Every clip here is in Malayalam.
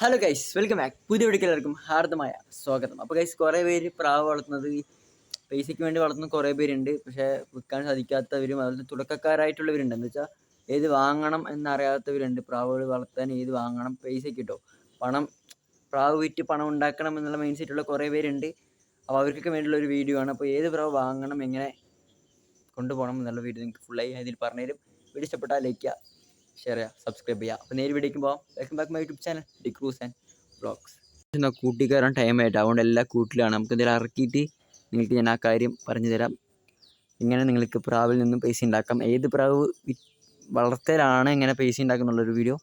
ഹലോ ഗൈസ് വെൽക്കം ബാക്ക് പുതിയ എല്ലാവർക്കും ഹാർദമായ സ്വാഗതം. അപ്പോൾ ഗൈസ് കുറേ പേര് പ്രാവ് വളർത്തുന്നത് പൈസയ്ക്ക് വേണ്ടി വളർത്തുന്ന കുറേ പേരുണ്ട്. പക്ഷേ വിൽക്കാൻ സാധിക്കാത്തവരും അതുപോലെ തുടക്കക്കാരായിട്ടുള്ളവരുണ്ട്. എന്ന് വെച്ചാൽ ഏത് വാങ്ങണം എന്നറിയാത്തവരുണ്ട്. പ്രാവുകൾ വളർത്താൻ ഏത് വാങ്ങണം പൈസയ്ക്ക് കിട്ടോ. പണം പ്രാവ് വിറ്റ് പണം ഉണ്ടാക്കണം എന്നുള്ള മൈൻഡ് സെറ്റുള്ള കുറേ പേരുണ്ട്. അപ്പോൾ അവർക്കൊക്കെ വേണ്ടിയുള്ള ഒരു വീഡിയോ ആണ്. അപ്പോൾ ഏത് പ്രാവ് വാങ്ങണം എങ്ങനെ കൊണ്ടുപോകണം എന്നുള്ള വീഡിയോ നിങ്ങൾക്ക് ഫുള്ളായി അതിൽ പറഞ്ഞുതരും. വീഡിയോ ഇഷ്ടപ്പെട്ടാൽ ലൈക്ക് ചെയ്യുക ഷെയർ ചെയ്യുക സബ്സ്ക്രൈബ് ചെയ്യുക. അപ്പോൾ നേരി വീഡിയോക്ക് പോകാം. Welcome back my YouTube channel D'Cruz and blogs എന്നാൽ ടൈം ആയിട്ട്. അതുകൊണ്ട് എല്ലാ കൂട്ടിലാണ്. നമുക്ക് എന്തെങ്കിലും ഇറക്കിയിട്ട് നിങ്ങൾക്ക് ഞാൻ ആ കാര്യം പറഞ്ഞു തരാം. ഇങ്ങനെ നിങ്ങൾക്ക് പ്രാവിൽ നിന്നും പൈസ ഉണ്ടാക്കാം. ഏത് പ്രാവ് വളർത്തലാണ് ഇങ്ങനെ പൈസ ഉണ്ടാക്കുന്നുള്ളൊരു വീഡിയോ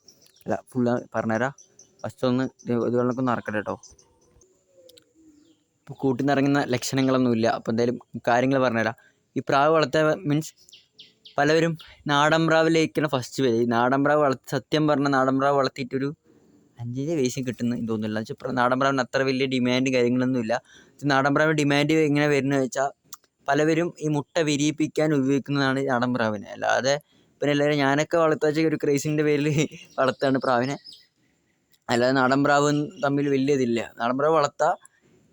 അല്ല ഫുള്ള് പറഞ്ഞുതരാം. ഫസ്റ്റ് ഒന്ന് ഇതുപോലൊക്കെ ഒന്ന് ഇറക്കട്ടെ കേട്ടോ ഇപ്പോൾ ലക്ഷണങ്ങളൊന്നുമില്ല. അപ്പോൾ എന്തായാലും കാര്യങ്ങൾ പറഞ്ഞുതരാം. ഈ പ്രാവ് വളർത്തുക മീൻസ് പലവരും നാടൻ പ്രാവിലേക്കാണ് ഫസ്റ്റ് വരിക ഈ നാടൻ പ്രാവ് വളർത്തി സത്യം പറഞ്ഞ നാടൻ പ്രാവ് വളർത്തിയിട്ടൊരു അഞ്ചിന്റെ വയസ്സിൽ കിട്ടുന്നു തോന്നുന്നില്ല. എന്ന് വെച്ചാൽ നാടൻ പ്രാവിന് അത്ര വലിയ ഡിമാൻഡ് കാര്യങ്ങളൊന്നുമില്ല നാടൻ പ്രാവിന് ഡിമാൻഡ് എങ്ങനെ വരുന്നത് വെച്ചാൽ പലവരും ഈ മുട്ട വിരിയിപ്പിക്കാൻ ഉപയോഗിക്കുന്നതാണ് നാടൻ പ്രാവിനെ. അല്ലാതെ പിന്നെ എല്ലാവരും ഞാനൊക്കെ വളർത്താച്ച ഒരു ക്രേസിന്റെ പേരിൽ വളർത്താണ് പ്രാവിനെ. അല്ലാതെ നാടൻ പ്രാവും തമ്മിൽ വലിയ ഇതില്ല. നാടൻ പ്രാവ് വളർത്താം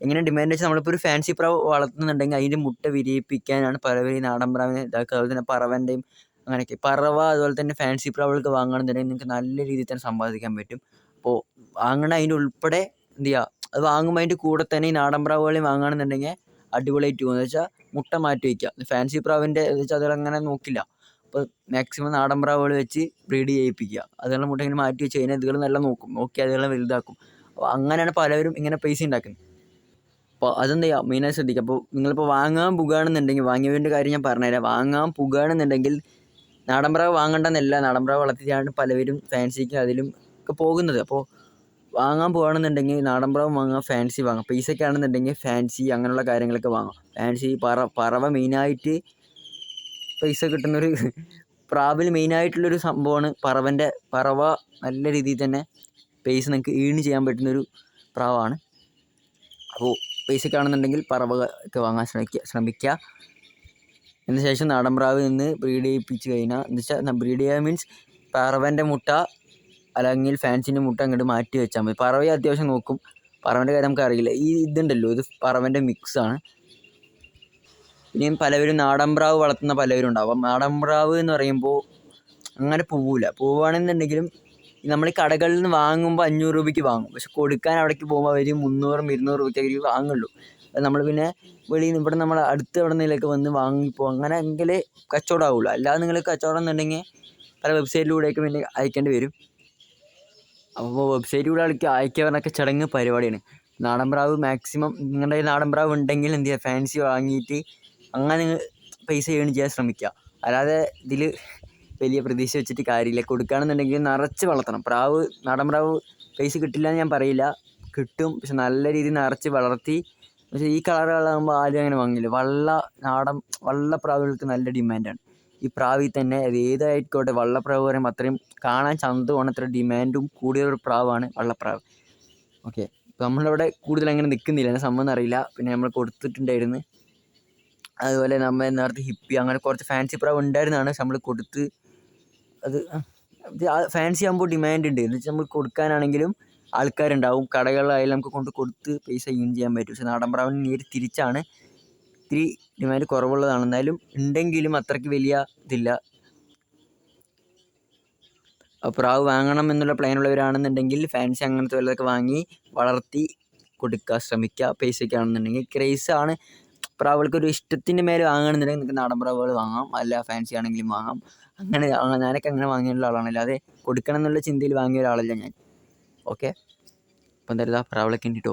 എങ്ങനെ ഡിമാൻഡ് വെച്ചാൽ നമ്മളിപ്പോൾ ഒരു ഫാൻസി പ്രാവ് വളർത്തുന്നുണ്ടെങ്കിൽ അതിന്റെ മുട്ട വിരിയിപ്പിക്കാനാണ് പലവരും ഈ നാടൻ പ്രാവിനെ ഇതാക്കുക അതുപോലെ തന്നെ പറവന്റെയും അങ്ങനെയൊക്കെ. പറവ അതുപോലെ തന്നെ ഫാൻസി പ്രാവുകൾക്ക് വാങ്ങണമെന്നുണ്ടെങ്കിൽ നിങ്ങൾക്ക് നല്ല രീതിയിൽ തന്നെ സമ്പാദിക്കാൻ പറ്റും. അപ്പോൾ വാങ്ങണ അതിന്റെ ഉൾപ്പെടെ എന്ത് ചെയ്യുക അത് വാങ്ങുമ്പോൾ അതിന്റെ കൂടെ തന്നെ ഈ നാടൻ പ്രാവുകളെയും വാങ്ങുകയാണെന്നുണ്ടെങ്കിൽ അടിപൊളിയായിട്ട് പോകുന്നത് വെച്ചാൽ മുട്ട മാറ്റി വയ്ക്കുക ഫാൻസി പ്രാവിന്റെ വെച്ചാൽ അതിലങ്ങനെ നോക്കില്ല. അപ്പോൾ മാക്സിമം നാടൻ പ്രാവുകൾ വെച്ച് ബ്രീഡ് ചെയ്യിപ്പിക്കുക. അതുകൊണ്ട് മുട്ട ഇങ്ങനെ മാറ്റി വെച്ച് കഴിഞ്ഞാൽ ഇതുകൾ നല്ല നോക്കും. നോക്കി അതുകളെ വലുതാക്കും. അപ്പോൾ അങ്ങനെയാണ് പലവരും ഇങ്ങനെ പൈസ ഉണ്ടാക്കുന്നത്. അപ്പോൾ അതെന്ത് ചെയ്യുക മെയിനായി ശ്രദ്ധിക്കുക അപ്പോൾ നിങ്ങളിപ്പോൾ വാങ്ങാൻ പോകുകയാണെന്നുണ്ടെങ്കിൽ വാങ്ങിയവന്റെ കാര്യം ഞാൻ പറഞ്ഞുതരാം. വാങ്ങാൻ പോകുകയാണെന്നുണ്ടെങ്കിൽ നാടൻ പ്രാവ് വാങ്ങണ്ടെന്നല്ല. നാടൻ വളർത്തിയാണ് പലവരും ഫാൻസിക്ക് അതിലും ഒക്കെ പോകുന്നത്. അപ്പോൾ വാങ്ങാൻ പോകുകയാണെന്നുണ്ടെങ്കിൽ നാടൻ വാങ്ങാം ഫാൻസി വാങ്ങാം. പൈസയ്ക്ക് ആണെന്നുണ്ടെങ്കിൽ ഫാൻസി അങ്ങനെയുള്ള കാര്യങ്ങളൊക്കെ വാങ്ങാം. ഫാൻസി പറ പറവ മെയിനായിട്ട് പൈസ കിട്ടുന്നൊരു പ്രാവിൽ മെയിനായിട്ടുള്ളൊരു സംഭവമാണ് പറവന്റെ പറവ നല്ല രീതിയിൽ തന്നെ പൈസ നിങ്ങൾക്ക് ഈണ് ചെയ്യാൻ പറ്റുന്നൊരു പ്രാവാണ്. അപ്പോൾ പൈസക്കാണെന്നുണ്ടെങ്കിൽ ആണെന്നുണ്ടെങ്കിൽ ഒക്കെ വാങ്ങാൻ ശ്രമിക്കുക ശ്രമിക്കുക അതിന് ശേഷം നാടൻ പ്രാവ് നിന്ന് ബ്രീഡ് ചെയ്യിപ്പിച്ച് കഴിഞ്ഞാൽ എന്ന് വെച്ചാൽ ബ്രീഡ് ചെയ്യുക മീൻസ് പറവന്റെ മുട്ട അല്ലെങ്കിൽ ഫാൻസിന്റെ മുട്ട അങ്ങോട്ട് മാറ്റി വെച്ചാൽ മതി. പറവയെ അത്യാവശ്യം നോക്കും. പറവന്റെ കാര്യം നമുക്ക് അറിയില്ല. ഈ ഇതുണ്ടല്ലോ ഇത് പറവന്റെ മിക്സാണ് ഇനിയും പലവരും നാടൻ പ്രാവ് വളർത്തുന്ന പലവരും ഉണ്ടാവും നാടൻ പ്രാവ് എന്ന് പറയുമ്പോൾ അങ്ങനെ പോവില്ല പോവുകയാണെന്നുണ്ടെങ്കിലും നമ്മൾ ഈ കടകളിൽ നിന്ന് വാങ്ങുമ്പോൾ അഞ്ഞൂറ് രൂപയ്ക്ക് വാങ്ങും. പക്ഷെ കൊടുക്കാൻ അവിടേക്ക് പോകുമ്പോൾ അവർ മുന്നൂറും ഇരുന്നൂറ് രൂപയ്ക്ക് വാങ്ങുള്ളൂ. നമ്മൾ പിന്നെ വെളിയിൽ നിന്ന് ഇവിടെ നമ്മൾ അടുത്ത് എവിടെ നിന്നിലേക്ക് വന്ന് വാങ്ങിപ്പോൾ അങ്ങനെ എങ്കിൽ കച്ചവടം ആവുള്ളൂ അല്ലാതെ നിങ്ങൾ കച്ചവടം എന്നുണ്ടെങ്കിൽ പല വെബ്സൈറ്റിലൂടെയൊക്കെ പിന്നെ അയക്കേണ്ടി വരും. അപ്പോൾ വെബ്സൈറ്റിലൂടെ അയക്കുക അയക്കുക പറഞ്ഞൊക്കെ ചടങ്ങ് പരിപാടിയാണ്. നാടൻ പ്രാവ് മാക്സിമം നിങ്ങളുടെ നാടൻ പ്രാവ് ഉണ്ടെങ്കിൽ എന്ത് ചെയ്യുക ഫാൻസി വാങ്ങിയിട്ട് അങ്ങനെ നിങ്ങൾ പൈസ ഏൺ ചെയ്യാൻ ശ്രമിക്കുക. അല്ലാതെ ഇതിൽ വലിയ പ്രതീക്ഷ വെച്ചിട്ട് കാര്യമില്ല. കൊടുക്കുകയാണെന്നുണ്ടെങ്കിൽ നിറച്ച് വളർത്തണം. പ്രാവ് നാടൻ പ്രാവ് പൈസ കിട്ടില്ല എന്ന് ഞാൻ പറയില്ല. കിട്ടും. പക്ഷെ നല്ല രീതിയിൽ നിറച്ച് വളർത്തി. പക്ഷേ ഈ കളറുകളാകുമ്പോൾ ആദ്യം അങ്ങനെ വാങ്ങില്ല. വള്ള നാടൻ വള്ള പ്രാവുകൾക്ക് നല്ല ഡിമാൻഡാണ്. ഈ പ്രാവിൽ തന്നെ അത് ഏതായിക്കോട്ടെ വള്ളപ്രാവ് പറയുമ്പോൾ അത്രയും കാണാൻ ചന്ത അത്ര ഡിമാൻഡും കൂടിയ ഒരു പ്രാവാണ് വള്ളപ്രാവ്. ഓക്കെ. ഇപ്പോൾ നമ്മളിവിടെ കൂടുതൽ അങ്ങനെ നിൽക്കുന്നില്ല. എന്നെ സംഭവം അറിയില്ല പിന്നെ നമ്മൾ കൊടുത്തിട്ടുണ്ടായിരുന്നു. അതുപോലെ നമ്മൾ നേരത്തെ ഹിപ്പി അങ്ങനെ കുറച്ച് ഫാൻസി പ്രാവ് ഉണ്ടായിരുന്നതാണ്. നമ്മൾ കൊടുത്ത് അത് ഫാൻസി ആകുമ്പോൾ ഡിമാൻഡ് ഉണ്ട്. എന്ന് വെച്ചാൽ നമ്മൾ കൊടുക്കാനാണെങ്കിലും ആൾക്കാരുണ്ടാവും. കടകളിലായാലും നമുക്ക് കൊണ്ട് കൊടുത്ത് പൈസ ഈൻ ചെയ്യാൻ പറ്റും. പക്ഷെ നാടൻ പ്രാവിന് നേരെ തിരിച്ചാണ് ഇത്തിരി ഡിമാൻഡ് കുറവുള്ളതാണ്. എന്നാലും ഉണ്ടെങ്കിലും അത്രയ്ക്ക് വലിയ ഇതില്ല. പ്രാവ് വാങ്ങണം എന്നുള്ള പ്ലാൻ ഉള്ളവരാണെന്നുണ്ടെങ്കിൽ ഫാൻസി അങ്ങനത്തെ വല്ലതൊക്കെ വാങ്ങി വളർത്തി കൊടുക്കുക ശ്രമിക്കുക പൈസയ്ക്കാണെന്നുണ്ടെങ്കിൽ ക്രേസ് ഒരു ഇഷ്ടത്തിന്റെ മേലെ വാങ്ങണമെന്നുണ്ടെങ്കിൽ നിങ്ങൾക്ക് നാടൻ പ്രാവുകൾ വാങ്ങാം. അല്ല ഫാൻസി ആണെങ്കിലും വാങ്ങാം. അങ്ങനെ ഞാനൊക്കെ അങ്ങനെ വാങ്ങിയുള്ള ആളാണ്. അല്ലാതെ കൊടുക്കണം എന്നുള്ള ചിന്തയിൽ വാങ്ങിയ ഒരാളല്ല ഞാൻ. ഓക്കെ അപ്പോൾ എന്തായാലും ആ പ്രാവളൊക്കെ ഉണ്ട്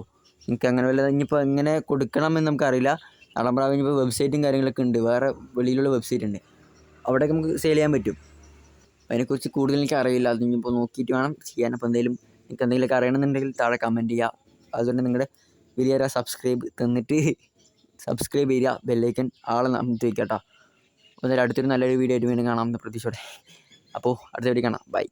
നിങ്ങൾക്ക് അങ്ങനെ വല്ല ഇനിയിപ്പോൾ എങ്ങനെ കൊടുക്കണമെന്ന് നമുക്കറിയില്ല. നാടൻ പ്രാവ് ഇനിയിപ്പോൾ വെബ്സൈറ്റും കാര്യങ്ങളൊക്കെ ഉണ്ട്. വേറെ വെളിയിലുള്ള വെബ്സൈറ്റ് ഉണ്ട്. അവിടെയൊക്കെ നമുക്ക് സെയിൽ ചെയ്യാൻ പറ്റും. അതിനെക്കുറിച്ച് കൂടുതൽ എനിക്ക് അറിയില്ല. അത് ഇനിയിപ്പോൾ നോക്കിയിട്ട് വേണം ചെയ്യാൻ. അപ്പോൾ എന്തെങ്കിലും നിങ്ങൾക്ക് എന്തെങ്കിലുമൊക്കെ അറിയണമെന്നുണ്ടെങ്കിൽ താഴെ കമന്റ് ചെയ്യുക അതുകൊണ്ട് നിങ്ങളുടെ വലിയ സബ്സ്ക്രൈബ് തന്നിട്ട് സബ്സ്ക്രൈബ് ചെയ്യുക ബെല്ലൈക്കൻ ആളെ നമുക്ക് കേട്ടോ. അപ്പോൾ അടുത്തൊരു നല്ലൊരു വീഡിയോ ആയിട്ട് വീണ്ടും കാണാം. പ്രതീക്ഷയോടെ. അപ്പോൾ അടുത്ത വീഡിയോ കാണാം. ബൈ